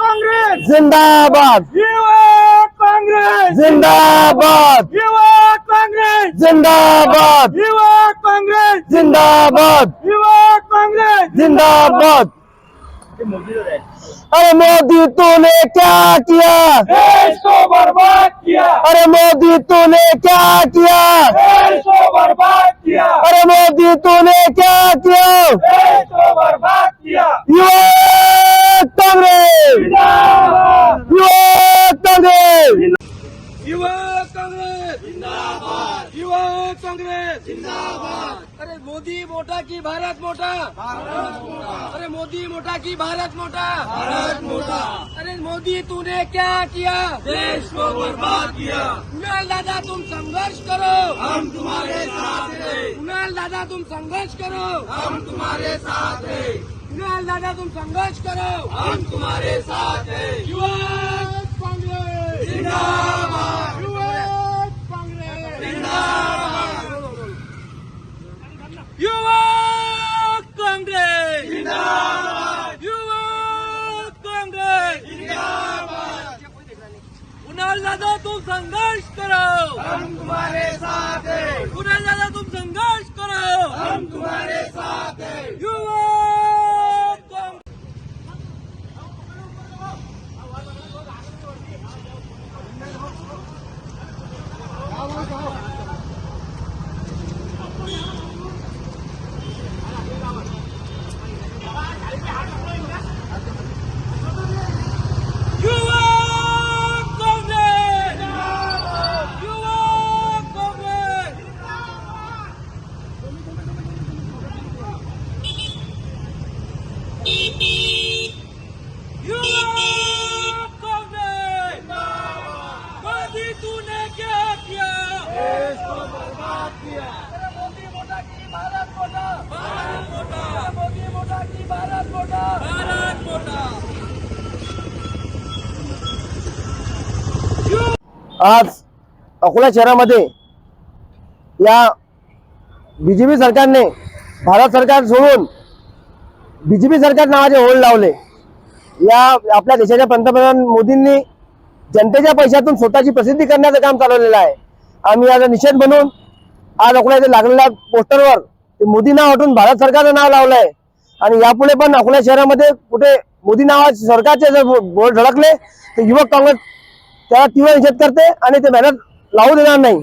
काँग्रेस! जिंदाबाद! युवक काँग्रेस! जिंदाबाद! युवक काँग्रेस! जिंदाबाद! युवक काँग्रेस! जिंदाबाद! युवक काँग्रेस! जिंदाबाद! अरे मोदी तूने क्या किया? देश को बर्बाद किया। अरे मोदी तूने क्या किया? देश को बर्बाद किया। अरे मोदी तूने क्या किया? देश को बर्बाद किया। जिंदाबाद युवक कांग्रेस! युवक काँग्रेस जिंदाबाद युवक काँग्रेस जिंदाबाद अरे मोदी मोठा की भारत मोठा अरे मोदी मोठा की भारत मोठा भारत मोठा अरे मोदी तूने क्या किया? देश को बर्बाद किया। कुणाल दादा तुम संघर्ष करो। हम तुम्हारे साथ हैं। कुणाल दादा तुम संघर्ष करो। हम तुम्हारे साथ हैं। कुणाल दादा तुम संघर्ष करो हम तुम्हारे साथ हैं. युवक काँग्रेस. जिंदाबाद. युवक काँग्रेस. जिंदाबाद. युवक काँग्रेस. जिंदाबाद. युवक काँग्रेस. जिंदाबाद. कुणाल दादा तुम संघर्ष करो हम तुम्हारे साथ हैं कुणाल दादा तुम संघर्ष करो हम तुम्हारे साथ हैं युवक काँग्रेस युवक काँग्रेस युवक काँग्रेस युवक काँग्रेस मोदी तूने क्या किया देश को बर्बाद किया मोदी मोटा की भारत मोटा भारत मोटा मोदी मोटा की भारत मोटा भारत मोटा आज अकोला शहरामध्ये या बीजेपी सरकारने भारत सरकार सोडून बीजेपी सरकार नावाचे होल्ड लावले. या आपल्या देशाच्या पंतप्रधान मोदींनी जनतेच्या पैशातून स्वतःची प्रसिद्धी करण्याचं काम चालवलेलं आहे. आम्ही याचा निषेध म्हणून आज अकोला इथे लागलेल्या पोस्टरवर ते मोदी नाव हटून भारत सरकारचं नाव लावलं आहे आणि यापुढे पण अकोला शहरामध्ये कुठे मोदी नावा सरकारचे जर बोर्ड धडकले तर युवक काँग्रेस त्याला तीव्र निषेध करते आणि ते बॅनर लावू देणार नाही.